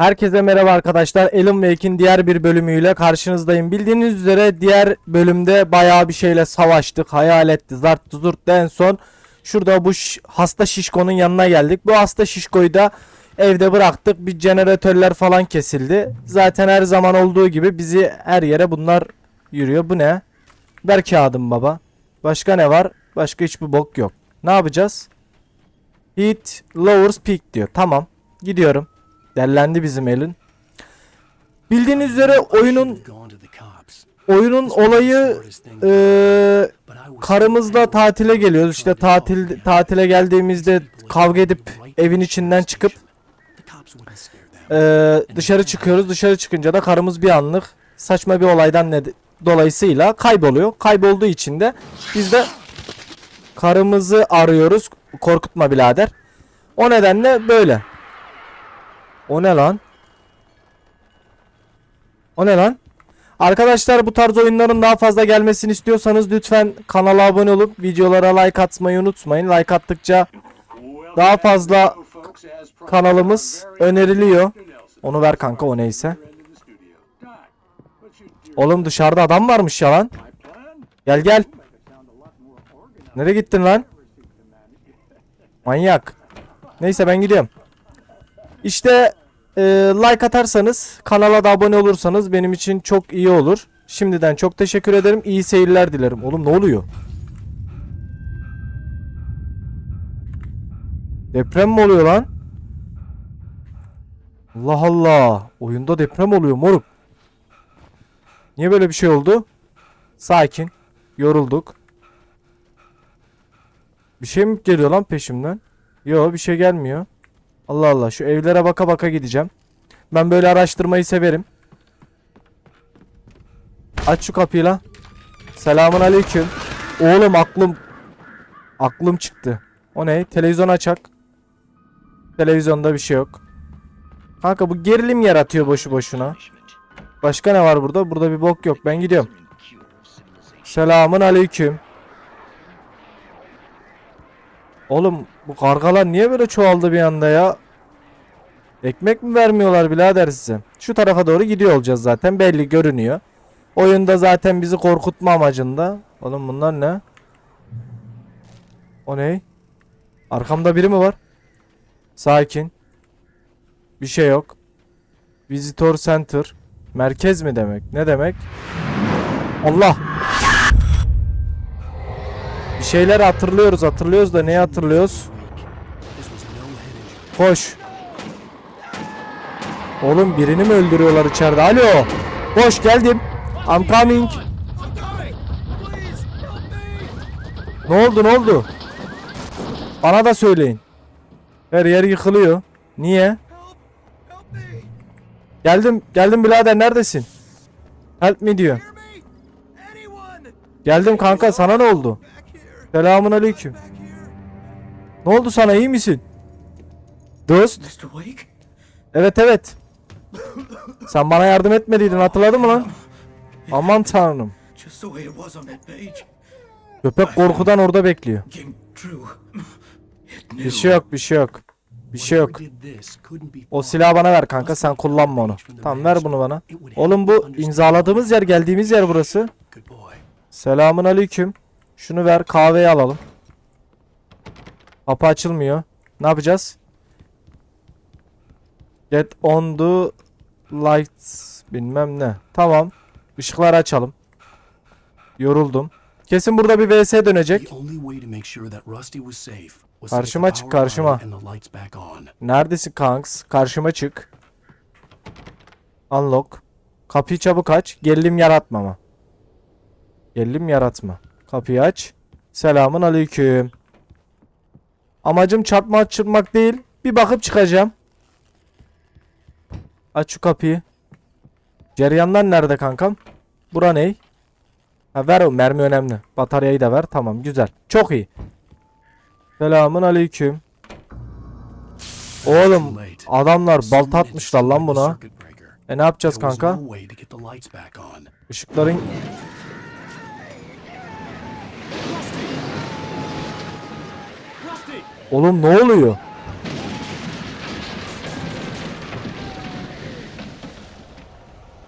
Herkese merhaba arkadaşlar. Alan Wake'in diğer bir bölümüyle karşınızdayım. Bildiğiniz üzere diğer bölümde bayağı bir şeyle savaştık. Hayaletti, zart zurt en son şurada bu hasta şişkonun yanına geldik. Bu hasta şişkoyu da evde bıraktık. Bir jeneratörler falan kesildi. Zaten her zaman olduğu gibi bizi her yere bunlar yürüyor. Bu ne? Ver kağıdım baba. Başka ne var? Başka hiçbir bok yok. Ne yapacağız? Heat lowers peak diyor. Tamam. Gidiyorum. Derlendi bizim elin. Bildiğiniz üzere oyunun oyunun olayı eee karımızla tatile geliyoruz. İşte tatil tatile geldiğimizde kavga edip evin içinden çıkıp eee, dışarı çıkıyoruz. Dışarı çıkınca da karımız bir anlık saçma bir olaydan ne dolayısıyla kayboluyor. Kaybolduğu için de biz de karımızı arıyoruz. Korkutma birader. O nedenle böyle. O ne lan? O ne lan? Arkadaşlar bu tarz oyunların daha fazla gelmesini istiyorsanız lütfen kanala abone olup videolara like atmayı unutmayın. Like attıkça Daha fazla kanalımız öneriliyor. Onu ver kanka o neyse. Oğlum dışarıda adam varmış ya lan. Gel gel. Nereye gittin lan? Manyak. Neyse ben gidiyorum. İşte e, like atarsanız kanala da abone olursanız benim için çok iyi olur. Şimdiden çok teşekkür ederim. İyi seyirler dilerim. Oğlum ne oluyor? Deprem mi oluyor lan? Allah Allah. Oyunda deprem oluyor moruk. Niye böyle bir şey oldu? Sakin. Yorulduk. Bir şey mi geliyor lan peşimden? Yo bir şey gelmiyor. Allah Allah şu evlere baka baka gideceğim. Ben böyle araştırmayı severim. Aç şu kapıyı lan. Selamun aleyküm. Oğlum aklım aklım çıktı. O ne? Televizyon açak. Televizyonda bir şey yok. Kanka bu gerilim yaratıyor boşu boşuna. Başka ne var burada? Burada bir bok yok. Ben gidiyorum. Selamun aleyküm. Oğlum bu kargalar niye böyle çoğaldı bir anda ya? Ekmek mi vermiyorlar birader size? Şu tarafa doğru gidiyor olacağız zaten. Belli görünüyor. Oyunda zaten bizi korkutma amacında. Oğlum bunlar ne? O ne? Arkamda biri mi var? Sakin. Bir şey yok. Visitor Center. Merkez mi demek? Ne demek? Allah. Şeyler hatırlıyoruz hatırlıyoruz da neyi hatırlıyoruz? Koş. Oğlum birini mi öldürüyorlar içeride? Alo. Koş geldim. I'm coming. Ne oldu ne oldu? Bana da söyleyin. Her yer yıkılıyor. Niye? Geldim geldim birader neredesin? Help me diyor. Geldim kanka sana ne oldu? Selamun aleyküm. Ne oldu sana iyi misin? Dost. Evet evet. Sen bana yardım etmediydin hatırladın mı lan? Aman tanrım. Köpek korkudan orada bekliyor. Bir şey yok bir şey yok. Bir şey yok. O silahı bana ver kanka sen kullanma onu. Tamam ver bunu bana. Oğlum bu imzaladığımız yer geldiğimiz yer burası. Selamun aleyküm. Şunu ver kahveyi alalım. Kapı açılmıyor. Ne yapacağız? Get on the lights bilmem ne. Tamam. Işıkları açalım. Yoruldum. Kesin burada bir VS dönecek. Karşıma çık, karşıma. Neredesin kanks? Karşıma çık. Unlock. Kapıyı çabuk aç. Gerilim yaratma ama. Gerilim yaratma. Kapıyı aç. Selamun aleyküm. Amacım çarpma açırmak değil. Bir bakıp çıkacağım. Aç şu kapıyı. Ceryanlar nerede kankam? Bura ne? Ha ver o mermi önemli. Bataryayı da ver. Tamam güzel. Çok iyi. Selamun aleyküm. Oğlum adamlar balta atmışlar lan buna. E ne yapacağız kanka? no way to get the lights back on. Işıkların Oğlum ne oluyor?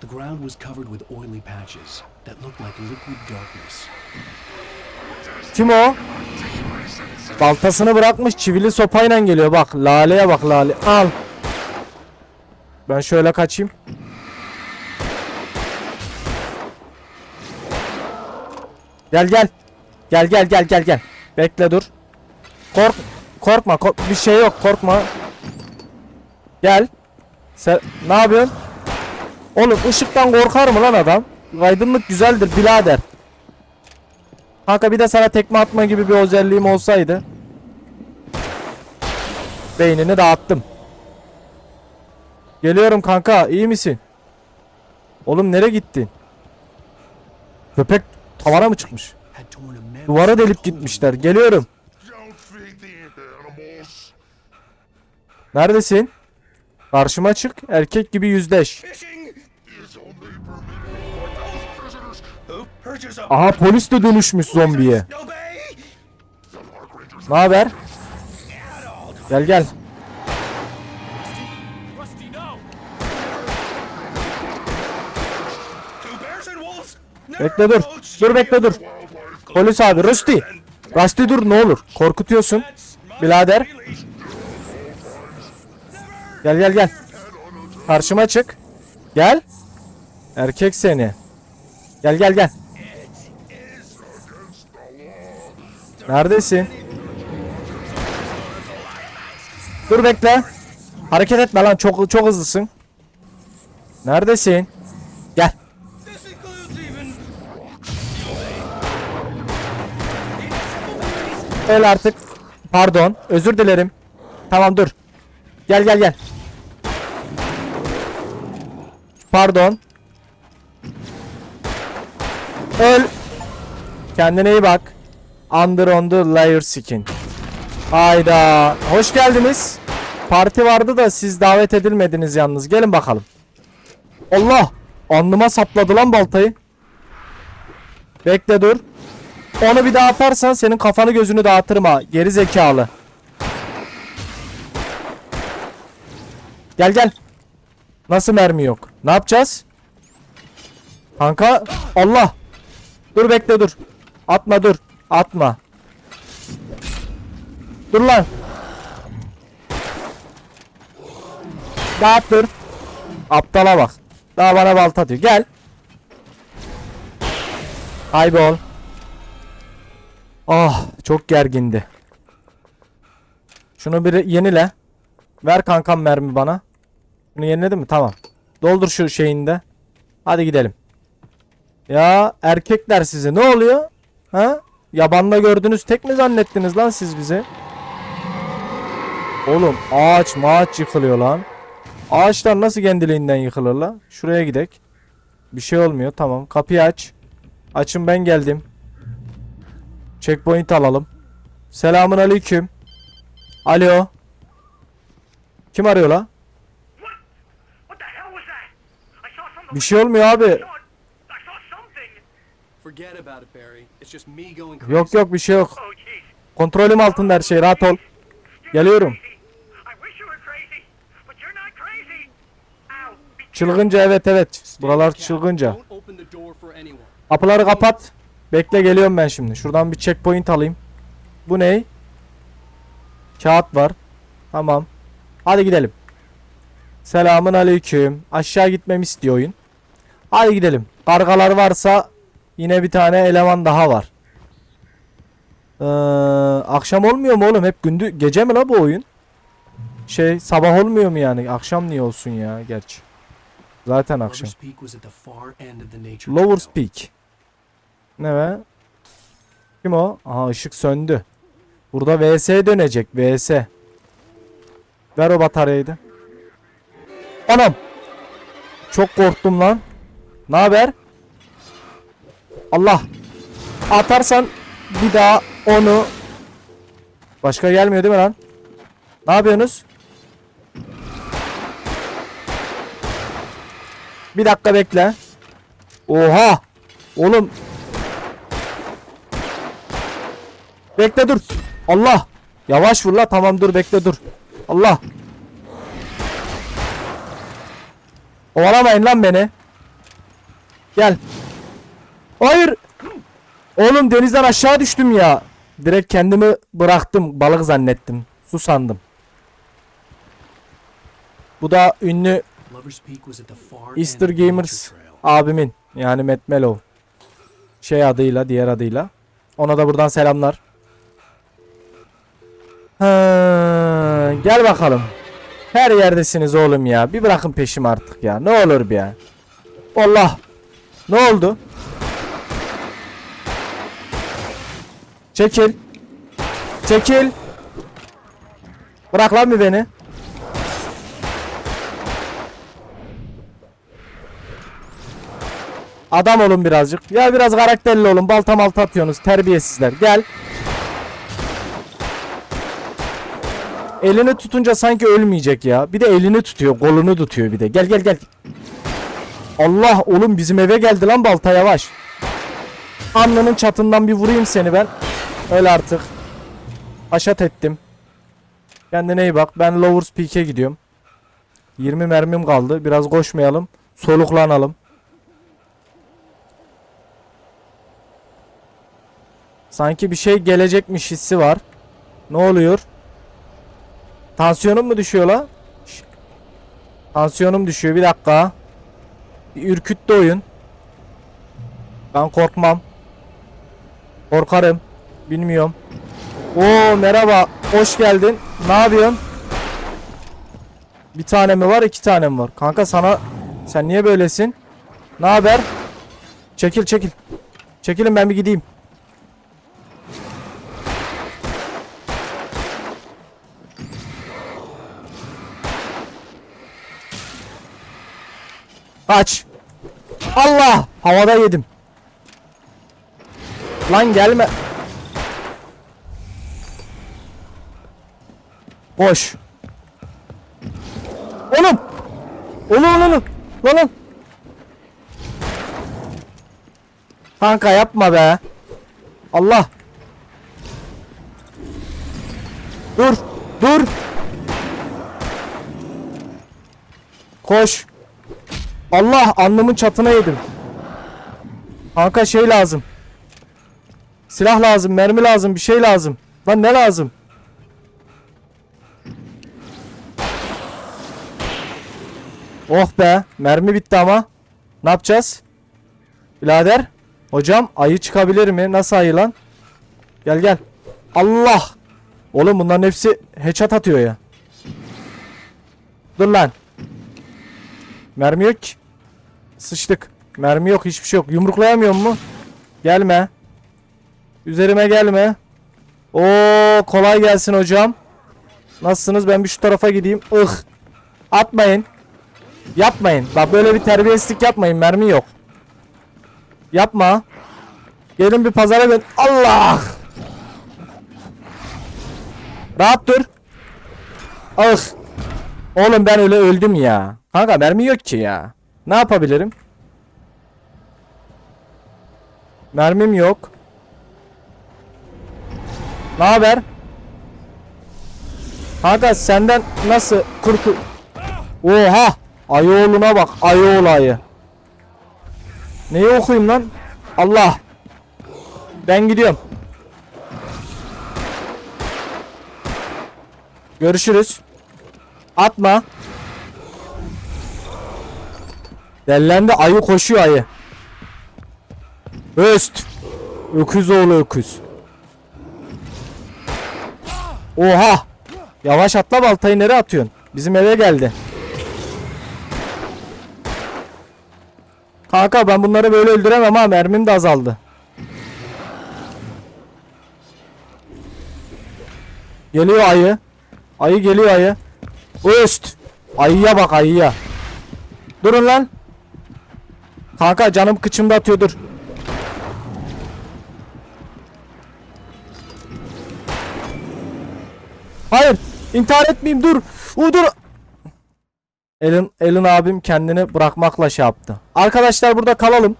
The ground was covered with oily patches that looked like liquid darkness. Kim o? Baltasını bırakmış çivili sopayla geliyor bak. Lale'ye bak lale. Al. Ben şöyle kaçayım. Gel gel. Gel gel gel gel gel. Bekle dur. Kork korkma kork bir şey yok korkma. Gel. Sen ne yapıyorsun? Oğlum ışıktan korkar mı lan adam? Aydınlık güzeldir birader. Kanka bir de sana tekme atma gibi bir özelliğim olsaydı. Beynini dağıttım. Geliyorum kanka iyi misin? Oğlum nereye gittin? Köpek tavana mı çıkmış? Duvara delip gitmişler. Geliyorum. Neredesin? Karşıma çık. Erkek gibi yüzleş. Aha polis de dönüşmüş zombiye. Ne haber? Gel gel. Bekle dur. Dur bekle dur. Polis abi Rusty. Rusty dur ne olur. Korkutuyorsun. Birader. Gel gel gel. Karşıma çık. Gel. Erkek seni. Gel gel gel. Neredesin? Dur bekle. Hareket etme lan çok çok hızlısın. Neredesin? Gel. Öl artık. Pardon. Özür dilerim. Tamam dur. Gel gel gel. Pardon. Öl. Kendine iyi bak. Under on the layer skin. Hayda. Hoş geldiniz. Parti vardı da siz davet edilmediniz yalnız. Gelin bakalım. Allah. Alnıma sapladı lan baltayı. Bekle dur. Onu bir daha atarsan senin kafanı gözünü dağıtırım ha. Geri zekalı. Gel gel. Nasıl mermi yok? Ne yapacağız? Kanka Allah. Dur bekle dur. Atma dur. Atma. Dur lan. Dağıt dur. Aptala bak. Daha bana balta atıyor. Gel. Kaybol. Ah çok gergindi. Şunu bir yenile. Ver kankam mermi bana. Bunu yeniledi mi? Tamam. Doldur şu şeyinde. Hadi gidelim. Ya erkekler sizi ne oluyor? Ha? Yabanda gördünüz tek mi zannettiniz lan siz bizi? Oğlum ağaç maaç yıkılıyor lan. Ağaçlar nasıl kendiliğinden yıkılır lan? Şuraya gidek. Bir şey olmuyor tamam. Kapıyı aç. Açın ben geldim. Checkpoint alalım. Selamun aleyküm. Alo. Kim arıyor la? Bir şey olmuyor abi. Yok yok bir şey yok. Oh. Kontrolüm altında her şey rahat ol. Geliyorum. Çılgınca evet evet. Buralar çılgınca. Kapıları kapat. Bekle geliyorum ben şimdi. Şuradan bir checkpoint alayım. Bu ne? Kağıt var. Tamam. Hadi gidelim. Selamun aleyküm. Aşağı gitmemi istiyor oyun. Hadi gidelim. Kargalar varsa yine bir tane eleman daha var. Ee, akşam olmuyor mu oğlum? Hep gündüz gece mi la bu oyun? Şey sabah olmuyor mu yani? Akşam niye olsun ya gerçi? Zaten akşam. Lover's. Peak. Ne be? Kim o? Aha ışık söndü. Burada VS dönecek. VS. Ver o bataryayı da. Anam. Çok korktum lan. Ne haber? Allah. Atarsan bir daha onu Başka gelmiyor değil mi lan? Ne yapıyorsunuz? Bir dakika bekle. Oha! Oğlum. Bekle dur. Allah. Yavaş vur la tamam dur bekle dur. Allah. Ovalamayın lan beni. Gel. Hayır. Oğlum denizden aşağı düştüm ya. Direkt kendimi bıraktım. Balık zannettim. Su sandım. Bu da ünlü Easter Gamers abimin yani Matt Mellow şey adıyla diğer adıyla. Ona da buradan selamlar. Ha, gel bakalım. Her yerdesiniz oğlum ya. Bir bırakın peşimi artık ya. Ne olur bir ya. Allah. Ne oldu? Çekil. Çekil. Bırak lan bir beni. Adam olun birazcık. Ya biraz karakterli olun. Balta malta atıyorsunuz. Terbiyesizler. Gel. Elini tutunca sanki ölmeyecek ya. Bir de elini tutuyor. Kolunu tutuyor bir de. Gel gel gel. Allah oğlum bizim eve geldi lan balta yavaş. Alnının çatından bir vurayım seni ben. Öl artık. Haşat ettim. Kendine iyi bak. Ben Lovers Peak'e gidiyorum. 20 mermim kaldı. Biraz koşmayalım. Soluklanalım. Sanki bir şey gelecekmiş hissi var. Ne oluyor? Tansiyonum mu düşüyor la? Tansiyonum düşüyor. Bir dakika. Bir ürküttü oyun. Ben korkmam. Korkarım. Bilmiyorum. Oo merhaba. Hoş geldin. Ne yapıyorsun? Bir tane mi var, iki tane mi var? Kanka sana sen niye böylesin? Ne haber? Çekil çekil. Çekilin ben bir gideyim. Kaç. Allah! Havada yedim. Lan gelme. Boş. Oğlum. Oğlum oğlum. Lan lan. Kanka yapma be. Allah. Dur. Dur. Koş. Allah alnımın çatına yedim. Kanka şey lazım. Silah lazım, mermi lazım, bir şey lazım. Lan ne lazım? Oh be, mermi bitti ama. Ne yapacağız? Birader, hocam ayı çıkabilir mi? Nasıl ayı lan? Gel gel. Allah! Oğlum bunların hepsi headshot atıyor ya. Dur lan. Mermi yok ki. Sıçtık. Mermi yok hiçbir şey yok. Yumruklayamıyor mu? Gelme. Üzerime gelme. Oo kolay gelsin hocam. Nasılsınız? Ben bir şu tarafa gideyim. Ih. Atmayın. Yapmayın. Bak böyle bir terbiyesizlik yapmayın. Mermi yok. Yapma. Gelin bir pazara ben. Allah! Rahat dur. Ah. Oğlum ben öyle öldüm ya. Kanka mermi yok ki ya. Ne yapabilirim? Mermim yok. Ne haber? Kanka senden nasıl kurtul... Oha! Ayı oğluna bak. Ayı oğlu ayı. Neyi okuyayım lan? Allah! Ben gidiyorum. Görüşürüz. Atma. Dellendi ayı koşuyor ayı. Öst. Öküz oğlu öküz. Oha. Yavaş atla baltayı nereye atıyorsun? Bizim eve geldi. Kanka ben bunları böyle öldüremem ha mermim de azaldı. Geliyor ayı. Ayı geliyor ayı. Öst. Ayıya bak ayıya. Durun lan. Kanka canım kıçımda atıyor dur. Hayır. intihar etmeyeyim dur. U dur. Elin, Elin abim kendini bırakmakla şey yaptı. Arkadaşlar burada kalalım.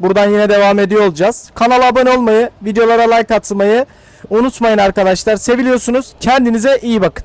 Buradan yine devam ediyor olacağız. Kanala abone olmayı, videolara like atmayı unutmayın arkadaşlar. Seviliyorsunuz. Kendinize iyi bakın.